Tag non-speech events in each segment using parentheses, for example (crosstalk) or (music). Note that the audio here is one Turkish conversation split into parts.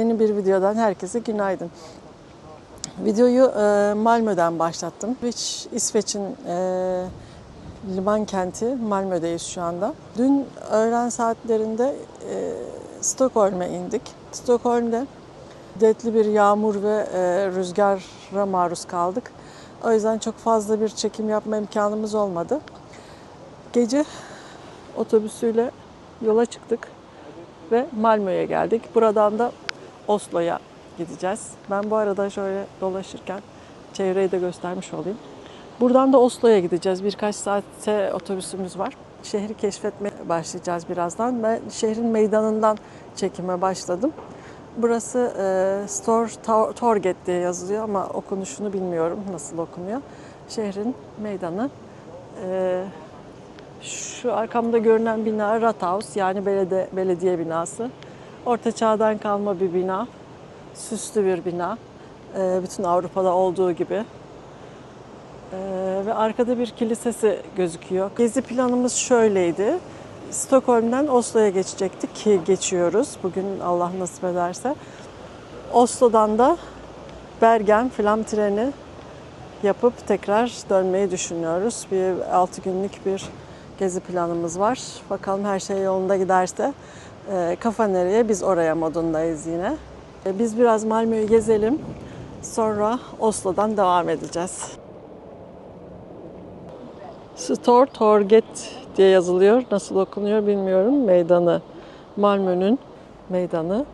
Yeni bir videodan herkese günaydın. Videoyu e, Malmö'den başlattım. İsveç, İsveç'in e, liman kenti Malmö'deyiz şu anda. Dün öğlen saatlerinde e, Stockholm'e indik. Stockholm'de şiddetli bir yağmur ve e, rüzgara maruz kaldık. O yüzden çok fazla bir çekim yapma imkanımız olmadı. Gece otobüsüyle yola çıktık ve Malmö'ye geldik. Buradan da Oslo'ya gideceğiz. Ben bu arada şöyle dolaşırken çevreyi de göstermiş olayım. Buradan da Oslo'ya gideceğiz. Birkaç saate otobüsümüz var. Şehri keşfetmeye başlayacağız birazdan. Ben şehrin meydanından çekime başladım. Burası e, Stor Tor- Torget diye yazılıyor ama okunuşunu bilmiyorum nasıl okunuyor. Şehrin meydanı. E, şu arkamda görünen bina Rathaus yani belediye, belediye binası. Orta çağdan kalma bir bina. Süslü bir bina. E, bütün Avrupa'da olduğu gibi. E, ve arkada bir kilisesi gözüküyor. Gezi planımız şöyleydi. Stockholm'dan Oslo'ya geçecektik ki geçiyoruz. Bugün Allah nasip ederse. Oslo'dan da Bergen Flam treni yapıp tekrar dönmeyi düşünüyoruz. Bir 6 günlük bir gezi planımız var. Bakalım her şey yolunda giderse kafa nereye biz oraya modundayız yine. E, Biz biraz Malmö'yü gezelim. Sonra Oslo'dan devam edeceğiz. Stor Torget diye yazılıyor. Nasıl okunuyor bilmiyorum. Meydanı. Malmö'nün meydanı.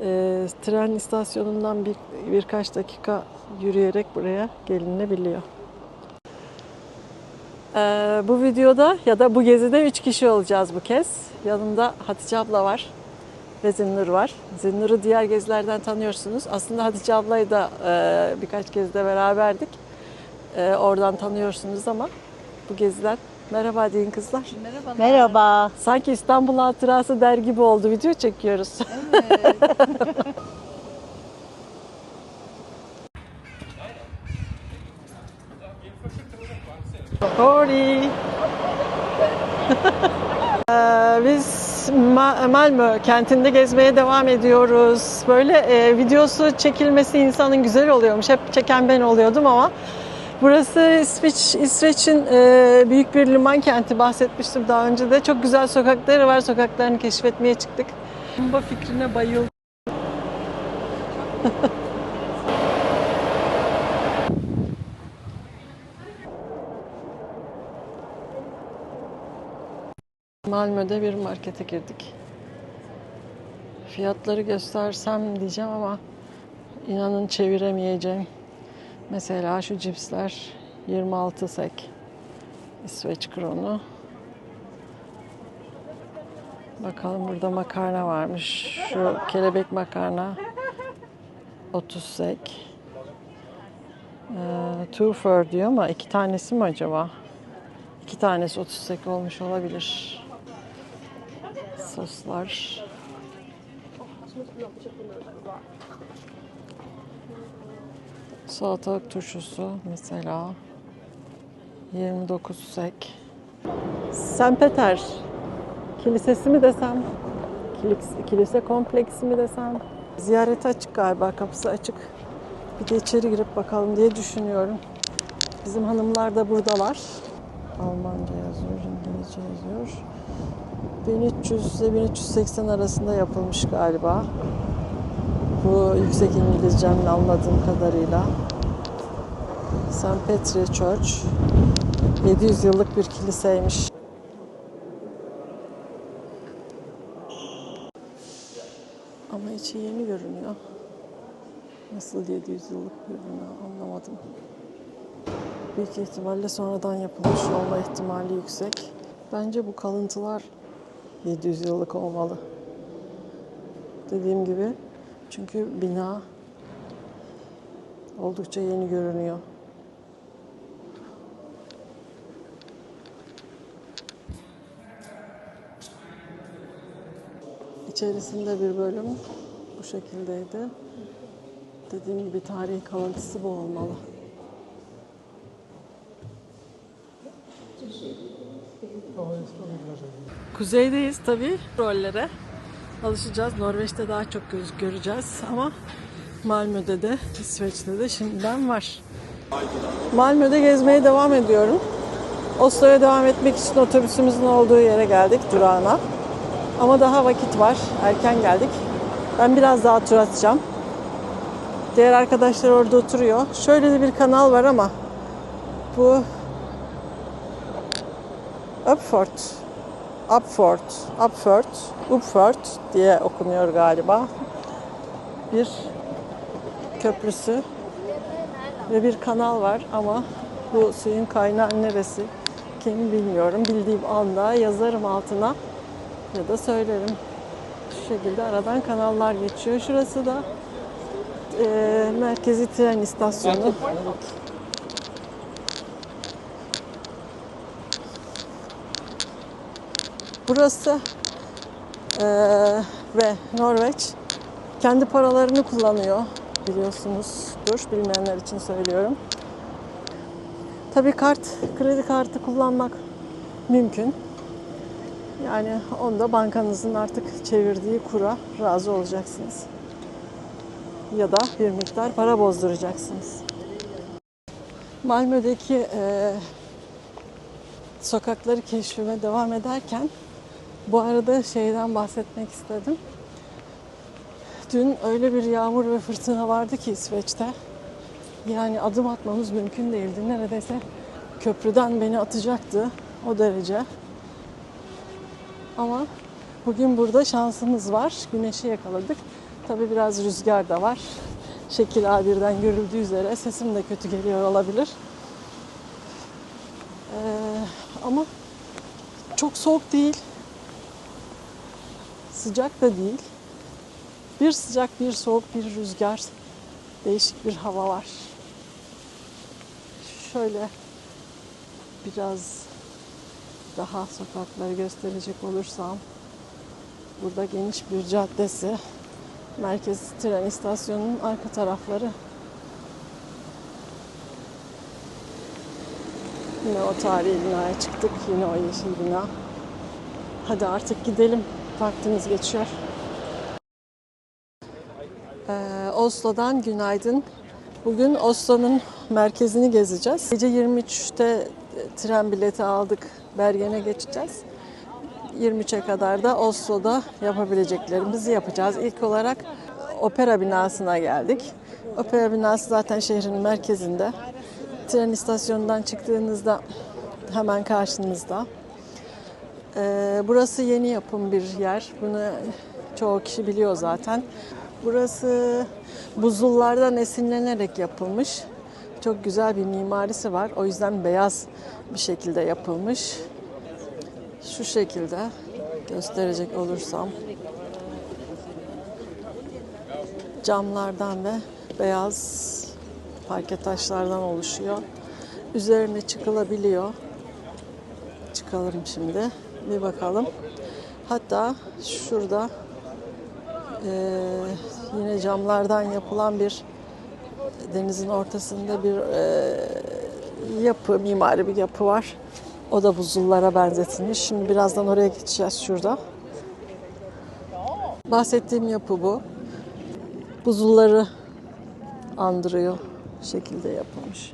E, tren istasyonundan bir, birkaç dakika yürüyerek buraya gelinebiliyor. E, bu videoda ya da bu gezide 3 kişi olacağız bu kez. Yanımda Hatice abla var ve Zinnur var. Zinnur'u diğer gezilerden tanıyorsunuz. Aslında Hatice ablayı da e, birkaç gezide beraberdik. E, oradan tanıyorsunuz ama bu geziden merhaba deyin kızlar. Merhaba. Sanki İstanbul Hatırası der gibi oldu. Video çekiyoruz. Sorry. (laughs) (laughs) Ee, Biz Ma- Malmö kentinde gezmeye devam ediyoruz. Böyle e, videosu çekilmesi insanın güzel oluyormuş. Hep çeken ben oluyordum ama burası İsveç, İsveç'in e, büyük bir liman kenti bahsetmiştim daha önce de. Çok güzel sokakları var. Sokaklarını keşfetmeye çıktık. Bu fikrine bayıldım. (laughs) Malmö'de bir markete girdik. Fiyatları göstersem diyeceğim ama inanın çeviremeyeceğim. Mesela şu cipsler 26 sek. İsveç kronu. Bakalım burada makarna varmış. Şu kelebek makarna 30 sek. Ee, two for diyor ama iki tanesi mi acaba? İki tanesi 30 sek olmuş olabilir. Soslar. Salatalık turşusu mesela 29 sek. St. Peter Kilisesi mi desem? Kilis- Kilise kompleksi mi desem? Ziyarete açık galiba, kapısı açık. Bir de içeri girip bakalım diye düşünüyorum. Bizim hanımlar da buradalar. Almanca yazıyor, İngilizce yazıyor. 1300 ile 1380 arasında yapılmış galiba. Bu yüksek İngilizcemle anladığım kadarıyla. St. Petri Church 700 yıllık bir kiliseymiş. Ama içi yeni görünüyor. Nasıl 700 yıllık bina anlamadım. Büyük ihtimalle sonradan yapılmış olma ihtimali yüksek. Bence bu kalıntılar 700 yıllık olmalı. Dediğim gibi çünkü bina oldukça yeni görünüyor. İçerisinde bir bölüm bu şekildeydi. Dediğim gibi tarihi kalıntısı bu olmalı. Kuzeydeyiz tabii rollere. alışacağız. Norveç'te daha çok göz göreceğiz ama Malmö'de de İsveç'te de şimdiden var. Malmö'de gezmeye devam ediyorum. Oslo'ya devam etmek için otobüsümüzün olduğu yere geldik durağına. Ama daha vakit var. Erken geldik. Ben biraz daha tur atacağım. Diğer arkadaşlar orada oturuyor. Şöyle de bir kanal var ama bu Upfort Upfort Upfort Upfort diye okunuyor galiba. Bir köprüsü ve bir kanal var ama bu suyun kaynağı neresi kim bilmiyorum. Bildiğim anda yazarım altına ya da söylerim. Şu şekilde aradan kanallar geçiyor. Şurası da e, merkezi tren istasyonu. Burası e, ve Norveç kendi paralarını kullanıyor biliyorsunuzdur. Bilmeyenler için söylüyorum. Tabii kart, kredi kartı kullanmak mümkün. Yani onda bankanızın artık çevirdiği kura razı olacaksınız. Ya da bir miktar para bozduracaksınız. Malmö'deki e, sokakları keşfime devam ederken bu arada şeyden bahsetmek istedim. Dün öyle bir yağmur ve fırtına vardı ki İsveç'te. Yani adım atmamız mümkün değildi. Neredeyse köprüden beni atacaktı o derece. Ama bugün burada şansımız var. Güneşi yakaladık. Tabii biraz rüzgar da var. Şekil A1'den görüldüğü üzere sesim de kötü geliyor olabilir. Ee, ama çok soğuk değil. Sıcak da değil. Bir sıcak, bir soğuk, bir rüzgar. Değişik bir hava var. Şöyle biraz daha sokakları gösterecek olursam burada geniş bir caddesi merkez tren istasyonunun arka tarafları yine o tarihi binaya çıktık yine o yeşil bina hadi artık gidelim vaktimiz geçiyor ee, Oslo'dan günaydın bugün Oslo'nun merkezini gezeceğiz gece 23'te tren bileti aldık Bergen'e geçeceğiz. 23'e kadar da Oslo'da yapabileceklerimizi yapacağız. İlk olarak opera binasına geldik. Opera binası zaten şehrin merkezinde. Tren istasyonundan çıktığınızda hemen karşınızda. Ee, burası yeni yapım bir yer. Bunu çoğu kişi biliyor zaten. Burası buzullardan esinlenerek yapılmış. Çok güzel bir mimarisi var. O yüzden beyaz bir şekilde yapılmış. Şu şekilde gösterecek olursam camlardan ve beyaz parke taşlardan oluşuyor. Üzerine çıkılabiliyor. Çıkalım şimdi. Bir bakalım. Hatta şurada eee, yine camlardan yapılan bir denizin ortasında bir eee, yapı, mimari bir yapı var. O da buzullara benzetilmiş. Şimdi birazdan oraya geçeceğiz şurada. Bahsettiğim yapı bu. Buzulları andırıyor şekilde yapılmış.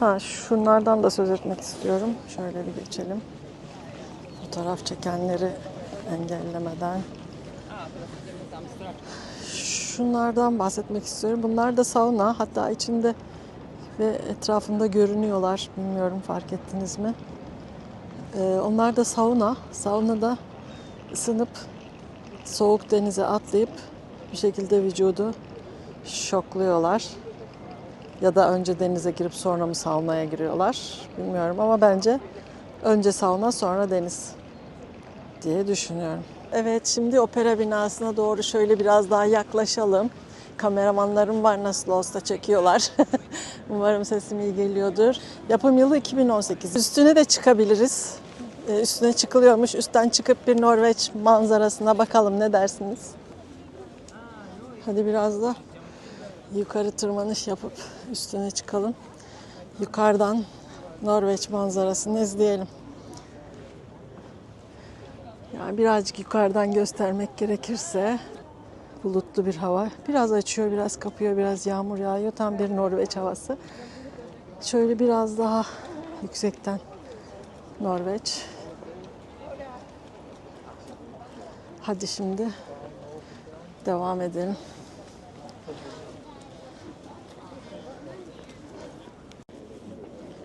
Ha şunlardan da söz etmek istiyorum. Şöyle bir geçelim. Fotoğraf çekenleri engellemeden. Şunlardan bahsetmek istiyorum. Bunlar da sauna. Hatta içinde ve etrafında görünüyorlar. Bilmiyorum fark ettiniz mi? Ee, onlar da sauna. Saunada ısınıp soğuk denize atlayıp bir şekilde vücudu şokluyorlar. Ya da önce denize girip sonra mı saunaya giriyorlar bilmiyorum ama bence önce sauna sonra deniz diye düşünüyorum. Evet şimdi opera binasına doğru şöyle biraz daha yaklaşalım. Kameramanlarım var nasıl olsa çekiyorlar. (laughs) Umarım sesim iyi geliyordur. Yapım yılı 2018. Üstüne de çıkabiliriz. Ee, Üstüne çıkılıyormuş. Üstten çıkıp bir Norveç manzarasına bakalım ne dersiniz? Hadi biraz da yukarı tırmanış yapıp üstüne çıkalım. Yukarıdan Norveç manzarasını izleyelim. Yani birazcık yukarıdan göstermek gerekirse bulutlu bir hava. Biraz açıyor, biraz kapıyor, biraz yağmur yağıyor. Tam bir Norveç havası. Şöyle biraz daha yüksekten Norveç. Hadi şimdi devam edelim.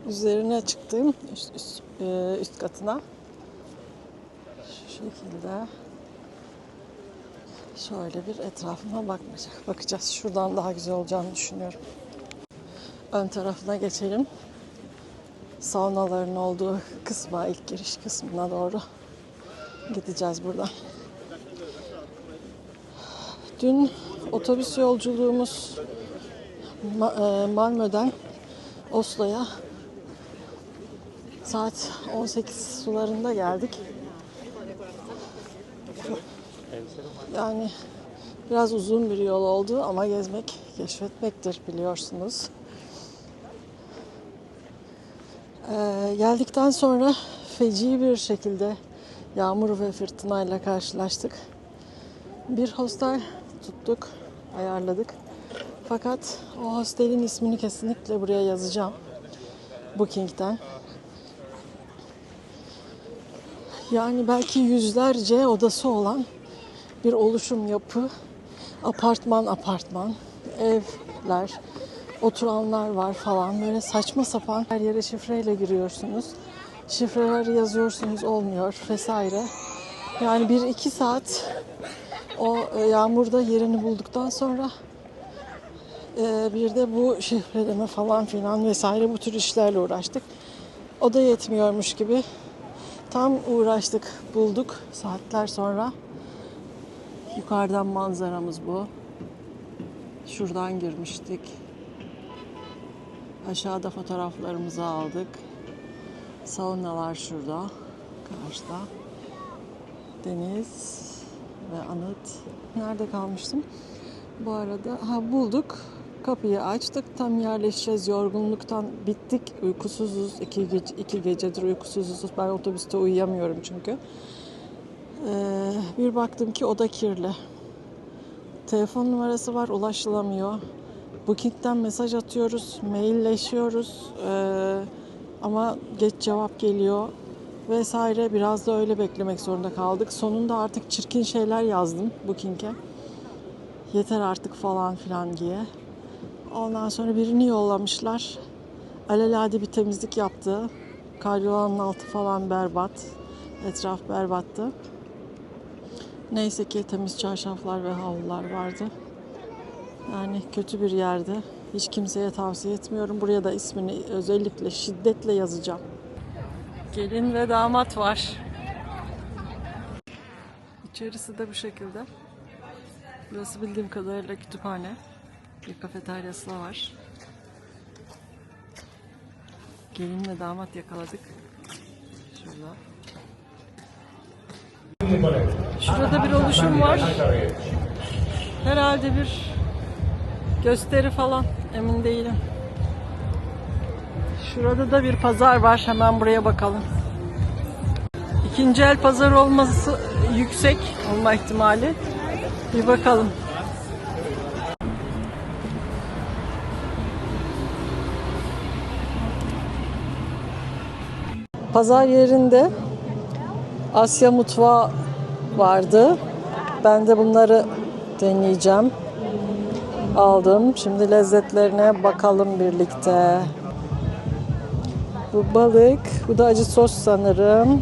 Üzerine çıktım üst, üst, e, üst katına. Şekilde. Şöyle bir etrafıma bakmayacak. Bakacağız. Şuradan daha güzel olacağını düşünüyorum. Ön tarafına geçelim. Saunaların olduğu kısma, ilk giriş kısmına doğru gideceğiz buradan. Dün otobüs yolculuğumuz e, Malmö'den Oslo'ya saat 18 sularında geldik. Yani biraz uzun bir yol oldu ama gezmek, keşfetmektir biliyorsunuz. Ee, geldikten sonra feci bir şekilde yağmur ve fırtınayla karşılaştık. Bir hostel tuttuk, ayarladık. Fakat o hostelin ismini kesinlikle buraya yazacağım. Booking'den. Yani belki yüzlerce odası olan bir oluşum yapı. Apartman apartman, evler, oturanlar var falan. Böyle saçma sapan her yere şifreyle giriyorsunuz. Şifreler yazıyorsunuz olmuyor vesaire. Yani bir iki saat o e, yağmurda yerini bulduktan sonra e, bir de bu şifreleme falan filan vesaire bu tür işlerle uğraştık. O da yetmiyormuş gibi tam uğraştık bulduk saatler sonra. Yukarıdan manzaramız bu. Şuradan girmiştik. Aşağıda fotoğraflarımızı aldık. Saunalar şurada, karşıda. Deniz ve anıt. Nerede kalmıştım? Bu arada ha bulduk. Kapıyı açtık. Tam yerleşeceğiz. Yorgunluktan bittik. Uykusuzuz. İki, gece, iki gecedir uykusuzuz. Ben otobüste uyuyamıyorum çünkü. Ee, bir baktım ki oda kirli. Telefon numarası var ulaşılamıyor. Booking'den mesaj atıyoruz, mailleşiyoruz ee, ama geç cevap geliyor vesaire. Biraz da öyle beklemek zorunda kaldık. Sonunda artık çirkin şeyler yazdım Booking'e. Yeter artık falan filan diye. Ondan sonra birini yollamışlar. Alelade bir temizlik yaptı. Karyolanın altı falan berbat. Etraf berbattı. Neyse ki temiz çarşaflar ve havlular vardı. Yani kötü bir yerde. Hiç kimseye tavsiye etmiyorum. Buraya da ismini özellikle şiddetle yazacağım. Gelin ve damat var. İçerisi de bu şekilde. Burası bildiğim kadarıyla kütüphane. Bir kafeteryası da var. Gelin ve damat yakaladık. Şurada. Şurada bir oluşum var. Herhalde bir gösteri falan emin değilim. Şurada da bir pazar var. Hemen buraya bakalım. İkinci el pazar olması yüksek olma ihtimali. Bir bakalım. Pazar yerinde Asya mutfağı vardı. Ben de bunları deneyeceğim. Aldım. Şimdi lezzetlerine bakalım birlikte. Bu balık, bu da acı sos sanırım.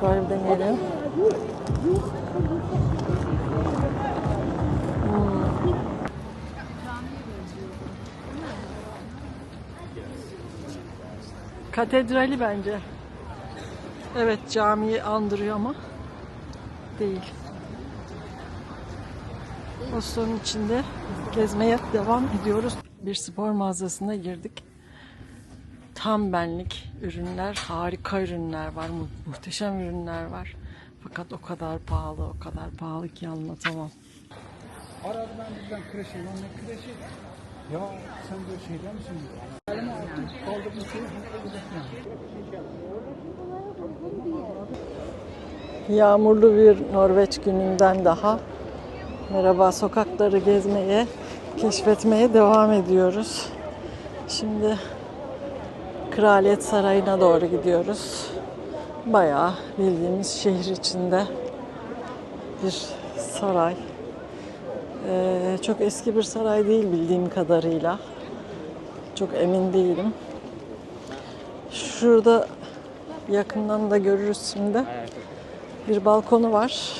Şöyle deneyelim. Hmm. Katedrali bence. Evet camiyi andırıyor ama değil. Oslo'nun içinde gezmeye devam ediyoruz. Bir spor mağazasına girdik. Tam benlik ürünler, harika ürünler var, mu- muhteşem ürünler var. Fakat o kadar pahalı, o kadar pahalı ki anlatamam. Aradı ben bizden kreşe, lan ne kreşi? Ya sen böyle şeyden misin? Elime attım, kaldırdım şeyi, Yağmurlu bir Norveç gününden daha. Merhaba sokakları gezmeye, keşfetmeye devam ediyoruz. Şimdi Kraliyet Sarayı'na doğru gidiyoruz. Bayağı bildiğimiz şehir içinde bir saray. Ee, çok eski bir saray değil bildiğim kadarıyla. Çok emin değilim. Şurada yakından da görürüz şimdi. Bir balkonu var.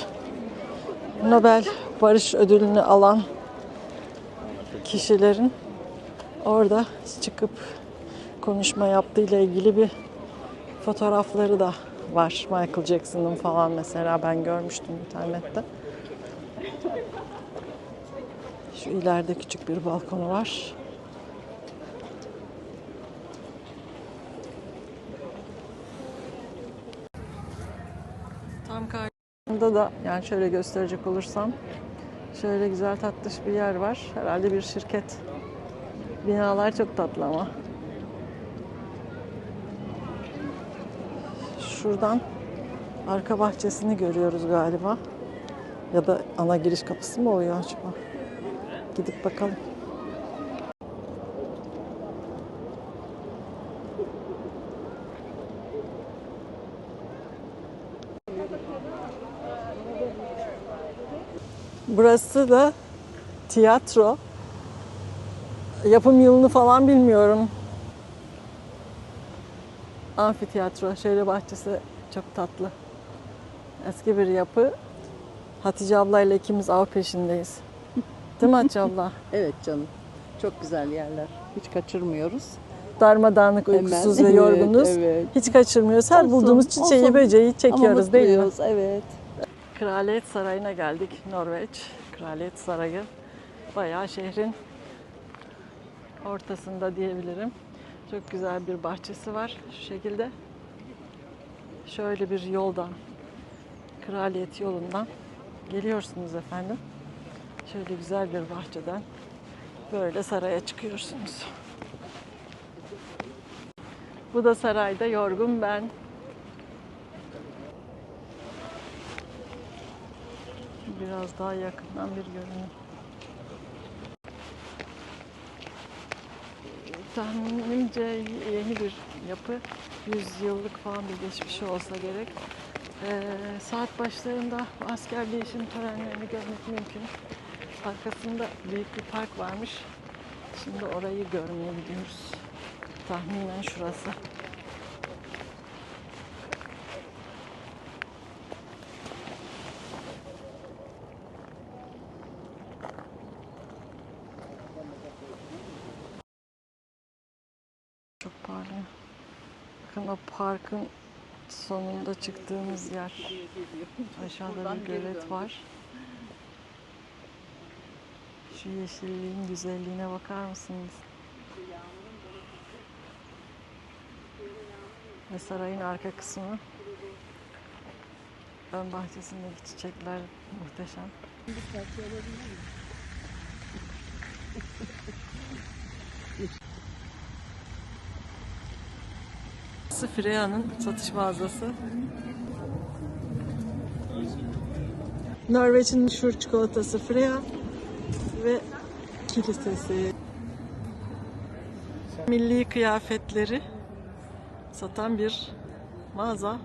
Nobel Barış Ödülünü alan kişilerin orada çıkıp konuşma yaptığıyla ilgili bir fotoğrafları da var. Michael Jackson'ın falan mesela ben görmüştüm internette. Şu ileride küçük bir balkonu var. Tam karşısında da yani şöyle gösterecek olursam şöyle güzel tatlış bir yer var. Herhalde bir şirket. Binalar çok tatlı ama. Şuradan arka bahçesini görüyoruz galiba. Ya da ana giriş kapısı mı oluyor acaba? Gidip bakalım. Burası da tiyatro. Yapım yılını falan bilmiyorum. Amfiteyatro, şehir bahçesi çok tatlı. Eski bir yapı. Hatice abla ile ikimiz av peşindeyiz. Değil mi Hatice abla? (laughs) Evet canım. Çok güzel yerler. Hiç kaçırmıyoruz. Darmadağınık, uykusuz ve (laughs) Evet, yorgunuz. evet. Hiç kaçırmıyoruz. Her Olsun, bulduğumuz çiçeği, olsun. böceği çekiyoruz Ama değil mi? Evet. Kraliyet Sarayı'na geldik. Norveç. Kraliyet Sarayı. Bayağı şehrin ortasında diyebilirim. Çok güzel bir bahçesi var şu şekilde. Şöyle bir yoldan, Kraliyet yolundan geliyorsunuz efendim. Şöyle güzel bir bahçeden böyle saraya çıkıyorsunuz. Bu da sarayda yorgun ben. Biraz daha yakından bir görünüm. Tahminimce yeni bir yapı. 100 yıllık falan bir geçmişi olsa gerek. Ee, saat başlarında asker değişim törenlerini görmek mümkün. Arkasında büyük bir park varmış. Şimdi orayı görmeye gidiyoruz. Tahminen şurası. Çok parlıyor. Bakın o parkın sonunda çıktığımız yer. Aşağıda bir gölet var. Şu yeşilliğin güzelliğine bakar mısınız? Ve sarayın arka kısmı. Ön bahçesindeki çiçekler muhteşem. Burası Freya'nın satış mağazası. Norveç'in meşhur çikolatası Freya ve kilisesi. Milli kıyafetleri satan bir mağaza.